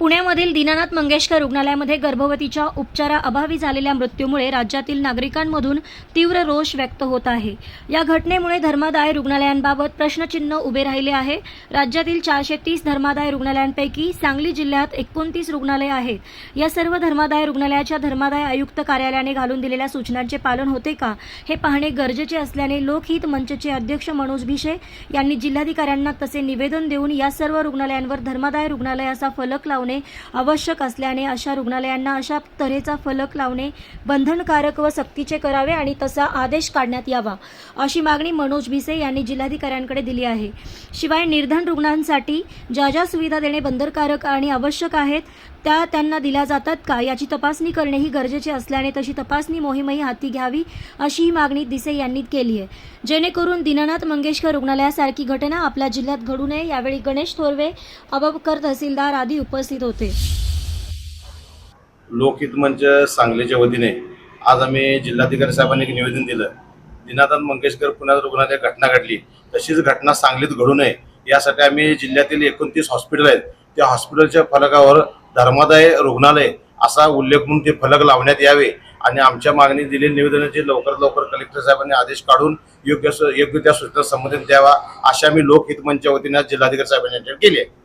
पुण्यामधील दीनानाथ मंगेशकर रुग्णालयामध्ये गर्भवतीच्या उपचाराअभावी झालेल्या मृत्यूमुळे राज्यातील नागरिकांमधून तीव्र रोष व्यक्त होत आहे. या घटनेमुळे धर्मादाय रुग्णालयांबाबत प्रश्नचिन्ह उभे राहिले आहे. राज्यातील चारशे तीस धर्मादाय रुग्णालयांपैकी सांगली जिल्ह्यात एकोणतीस रुग्णालय आहेत. या सर्व धर्मादाय रुग्णालयाच्या धर्मादाय आयुक्त कार्यालयाने घालून दिलेल्या सूचनांचे पालन होते का हे पाहणे गरजेचे असल्याने लोकहित मंचचे अध्यक्ष मनोज भिशे यांनी जिल्हाधिकाऱ्यांना तसे निवेदन देऊन या सर्व रुग्णालयांवर धर्मादाय रुग्णालयाचा फलक लावणे आवश्यक असल्याने अशा रुग्णालयांना अशा तऱ्हेचा फलक लावणे बंधनकारक व सक्तीचे करावे आणि तसा आदेश काढण्यात यावा अशी मागणी मनोज भिसे यांनी जिल्हाधिकाऱ्यांकडे दिली आहे. शिवाय निर्धन रुग्णांसाठी ज्या ज्या सुविधा देणे बंधनकारक आणि आवश्यक आहेत त्या त्यांना दिल्या जातात का याची तपासणी करणेही गरजेचे असल्याने तशी तपासणी मोहीमही हाती घ्यावी अशी ही मागणी दिसे यांनी केली आहे. जेणेकरून दीनानाथ मंगेशकर रुग्णालयासारखी घटना आपल्या जिल्ह्यात घडू नये यावेळी गणेश थोरवे अबबकर तहसीलदार आदी उपस्थित होते. लोकहित मंच सांगलीच्या वतीने आज आम्ही जिल्हाधिकारी साहेबांनी एक निवेदन दिलं. दिनानाथ मंगेशकर पुण्यात रुग्णालय घटना घडली. तशीच घटना सांगलीत घडू नये. यासाठी आम्ही जिल्ह्यातील एकोणतीस हॉस्पिटल आहेत. त्या हॉस्पिटलच्या फलकावर धर्मादाय रुग्णालय असा उल्लेख म्हणून ते फलक लावण्यात यावे आणि आमच्या मागणी दिलेल्या निवेदनाचे लवकरात लवकर कलेक्टर साहेबांनी आदेश काढून योग्य योग्य त्या सूचना संबंधित द्यावा अशा मी लोकहित मंचच्या वतीने जिल्हाधिकारी साहेबांनी केली आहे.